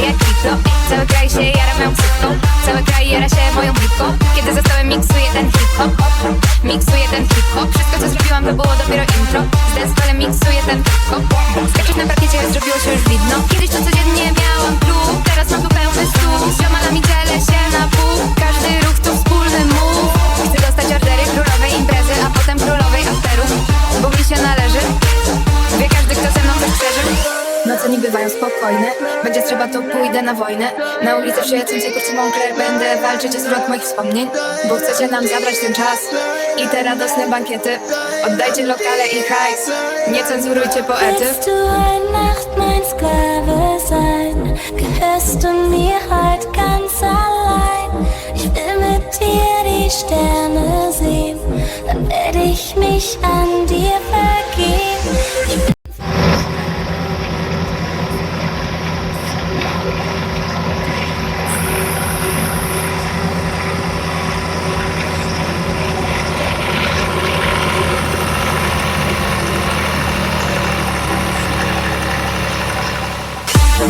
jak Cały kraj się jara moją ksywką Cały kraj jara się moją blipką Kiedy za stołem miksuję ten hip-hop Miksuję ten hip-hop Wszystko co zrobiłam to było dopiero intro. Z dancefalem miksuję ten hip-hop Skaczesz na parkiecie, zrobiło się już widno. Kiedyś to codziennie miałam klub Nie bywają spokojne Będzie trzeba to pójdę na wojnę Na ulicy przy jacącej kurcie Moncler Będę walczyć o zwrot moich wspomnień Bo chcecie nam zabrać ten czas I te radosne bankiety Oddajcie lokale i hajs Nie cenzurujcie poety du? Gehörst du mir halt ganz allein? Ich will mit dir die Sterne sehen, dann werde ich mich an dir.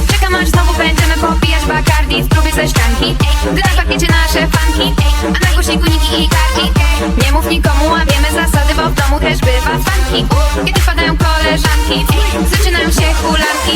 Czekam aż znowu będziemy popijać Bacardi w próbie ze szklanki Gra pakiecie nasze fanki A na głośniku niki i karki Nie mów nikomu, łamiemy zasady Bo w domu też bywa fanki Kiedy wpadają koleżanki Zaczynają się hulanki